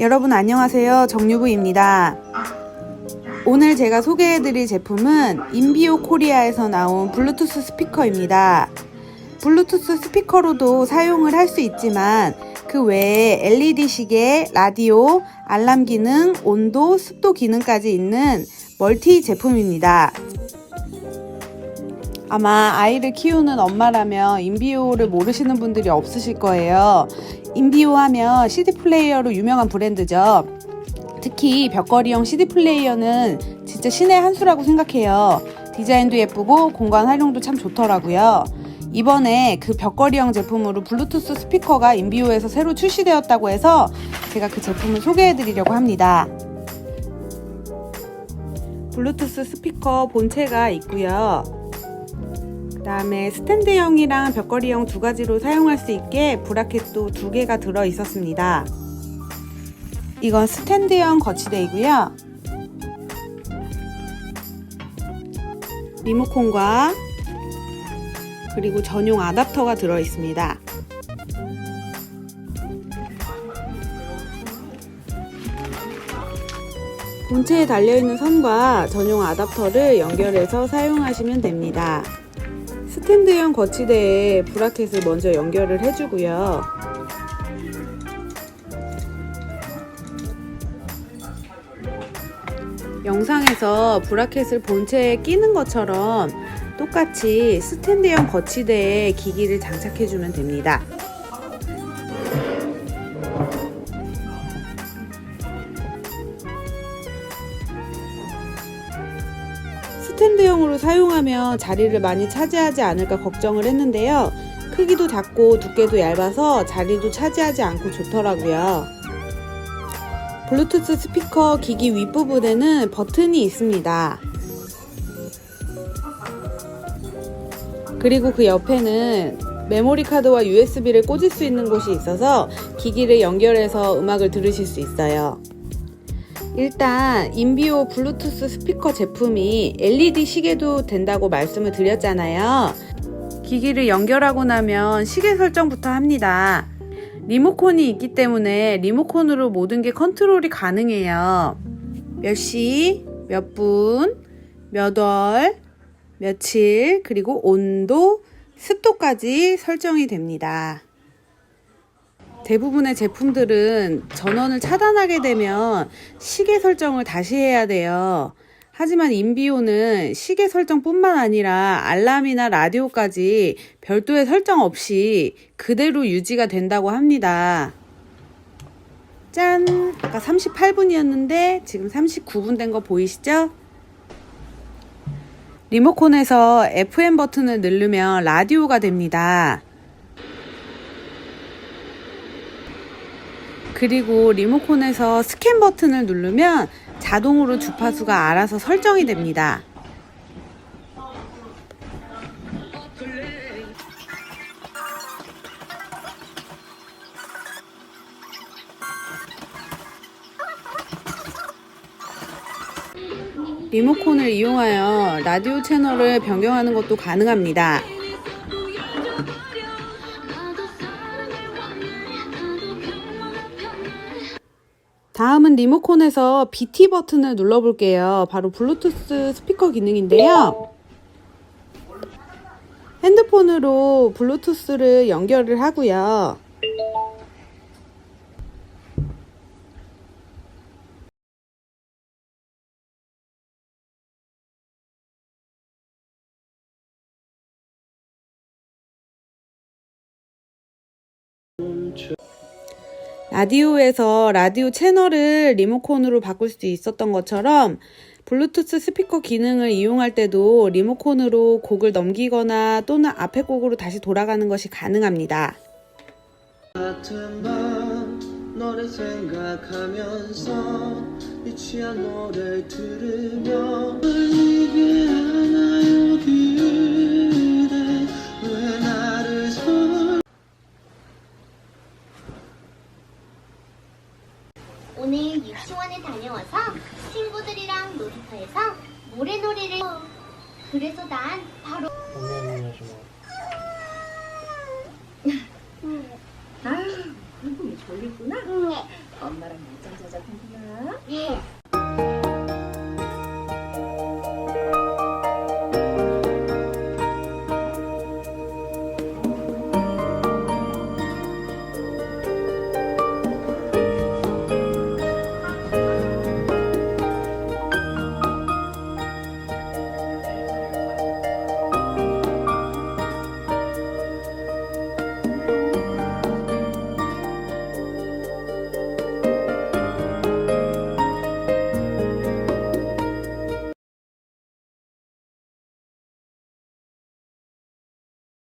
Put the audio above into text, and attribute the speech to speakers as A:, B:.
A: 여러분 안녕하세요. 정유부입니다. 오늘 제가 소개해드릴 제품은 인비오 코리아에서 나온 블루투스 스피커입니다. 블루투스 스피커로도 사용을 할 수 있지만 그 외에 LED 시계, 라디오, 알람 기능, 온도, 습도 기능까지 있는 멀티 제품입니다. 아마 아이를 키우는 엄마라면 인비오를 모르시는 분들이 없으실 거예요. 인비오 하면 CD 플레이어로 유명한 브랜드죠. 특히 벽걸이형 CD 플레이어는 진짜 신의 한 수라고 생각해요. 디자인도 예쁘고 공간 활용도 참 좋더라고요. 이번에 그 벽걸이형 제품으로 블루투스 스피커가 인비오에서 새로 출시되었다고 해서 제가 그 제품을 소개해 드리려고 합니다. 블루투스 스피커 본체가 있고요. 그 다음에 스탠드형이랑 벽걸이형 두 가지로 사용할 수 있게 브라켓도 두 개가 들어 있었습니다. 이건 스탠드형 거치대이고요. 리모컨과 그리고 전용 아답터가 들어 있습니다. 본체에 달려있는 선과 전용 아답터를 연결해서 사용하시면 됩니다. 스탠 드형 거치대에 브라켓을 먼저 연결을 해주고요. 영상에서 브라켓을 본체에 끼는 것처럼 똑같이 스탠드형 거치대에 기기를 장착해주면 됩니다. 스탠드형으로 사용하면 자리를 많이 차지하지 않을까 걱정을 했는데요. 크기도 작고 두께도 얇아서 자리도 차지하지 않고 좋더라고요. 블루투스 스피커 기기 윗부분에는 버튼이 있습니다. 그리고 그 옆에는 메모리 카드와 USB를 꽂을 수 있는 곳이 있어서 기기를 연결해서 음악을 들으실 수 있어요. 일단 인비오 블루투스 스피커 제품이 LED 시계도 된다고 말씀을 드렸잖아요. 기기를 연결하고 나면 시계 설정부터 합니다. 리모컨이 있기 때문에 리모컨으로 모든 게 컨트롤이 가능해요. 몇 시, 몇 분, 몇 월, 며칠, 그리고 온도, 습도까지 설정이 됩니다. 대부분의 제품들은 전원을 차단하게 되면 시계 설정을 다시 해야 돼요. 하지만 인비오는 시계 설정뿐만 아니라 알람이나 라디오까지 별도의 설정 없이 그대로 유지가 된다고 합니다. 짠! 아까 38분이었는데 지금 39분 된 거 보이시죠? 리모컨에서 FM 버튼을 누르면 라디오가 됩니다. 그리고 리모컨에서 스캔 버튼을 누르면 자동으로 주파수가 알아서 설정이 됩니다. 리모컨을 이용하여 라디오 채널을 변경하는 것도 가능합니다. 다음은 리모컨에서 BT 버튼을 눌러볼게요. 바로 블루투스 스피커 기능인데요. 핸드폰으로 블루투스를 연결을 하고요. 라디오에서 라디오 채널을 리모컨으로 바꿀 수 있었던 것처럼 블루투스 스피커 기능을 이용할 때도 리모컨으로 곡을 넘기거나 또는 앞에 곡으로 다시 돌아가는 것이 가능합니다.
B: 너를 생각하면서 미치한 노래를 들으며
C: 오늘 유치원에 다녀와서 친구들이랑 놀이터에서 모래놀이를 그래서 난 바로
D: 아유, 아이고, 졸리구나. 엄마랑 낮잠 자자, 콩콩아.
C: 예.